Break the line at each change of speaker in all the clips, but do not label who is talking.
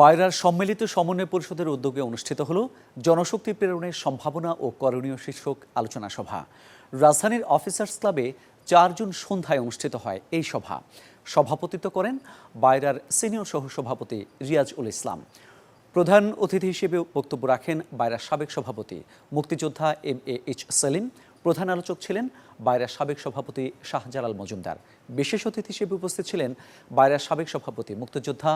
বায়রার সম্মিলিত সমন্বয় পরিষদের উদ্যোগে অনুষ্ঠিত হল জনশক্তি প্রেরণের সম্ভাবনা ও করণীয় শীর্ষক আলোচনা সভা। রাজধানীর অফিসার্স ক্লাবে চার জুন সন্ধ্যায় অনুষ্ঠিত হয় এই সভা। সভাপতিত্ব করেন বায়রার সিনিয়র সহসভাপতি রিয়াজ উল ইসলাম। প্রধান অতিথি হিসেবে বক্তব্য রাখেন বায়রার সাবেক সভাপতি, মুক্তিযোদ্ধা এম এ এইচ সেলিম প্রধান আলোচক ছিলেন বায়রার সাবেক সভাপতি শাহজালাল মজুমদার। বিশেষ অতিথি হিসেবে উপস্থিত ছিলেন বায়রার সাবেক সভাপতি মুক্তিযোদ্ধা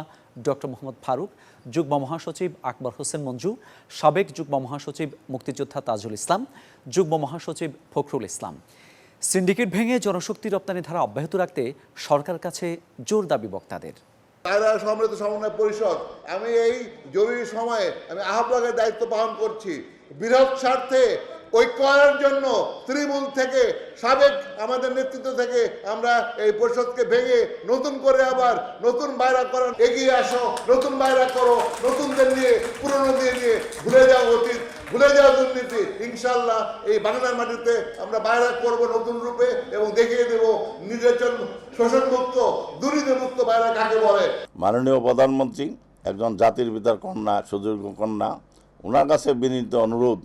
ডক্টর মোহাম্মদ ফারুক, যুগ্ম মহাসচিব আকবর হোসেন মঞ্জু, সাবেক যুগ্ম মহাসচিব মুক্তিযোদ্ধা তাজুল ইসলাম, যুগ্ম মহাসচিব ফখরুল ইসলাম। সিন্ডিকেট ভেঙে জনশক্তি রপ্তানি ধারা অব্যাহত রাখতে সরকার কাছে জোর দাবি বক্তাদের।
কায়রা সমৃদ্ধ সমন্বয় পরিষদ, আমি এই জরুরি সময়ে আমি আহ্বায়কের দায়িত্ব পালন করছি। বৃহৎ স্বার্থে ঐক্যের জন্য তৃণমূল থেকে, সাবেক আমাদের নেতৃত্ব থেকে আমরা এই পরিষদকে ভেঙে নতুন করে আবার নতুন বাইরা করার এগিয়ে আসো, নতুন বাইরা করো, নতুনদের নিয়ে, পুরনো দিয়ে নিয়ে ভুলে যাও অতীত, ভুলে যাও দুর্নীতি। ইনশাল্লাহ এই বাংলার মাটিতে আমরা বাইরা করব নতুন রূপে এবং দেখিয়ে দেব নির্বাচন শোষণ মুক্ত দুর্নীতি মুক্ত বাইরা কাকে বলে।
মাননীয় প্রধানমন্ত্রী, একজন জাতির পিতার কন্যা সুযোগ্য কন্যা ওনার কাছে বিনীত অনুরোধ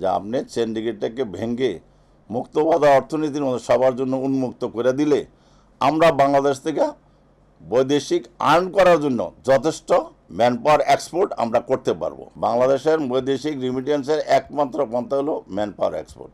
যে আপনি সিন্ডিকেটটাকে ভেঙে মুক্তবাদা অর্থনীতির মধ্যে সবার জন্য উন্মুক্ত করে দিলে আমরা বাংলাদেশ থেকে বৈদেশিক আর্ন করার জন্য যথেষ্ট ম্যান পাওয়ার এক্সপোর্ট আমরা করতে পারব। বাংলাদেশের বৈদেশিক রিমিটেন্সের একমাত্র পন্থা হলো ম্যান পাওয়ার এক্সপোর্ট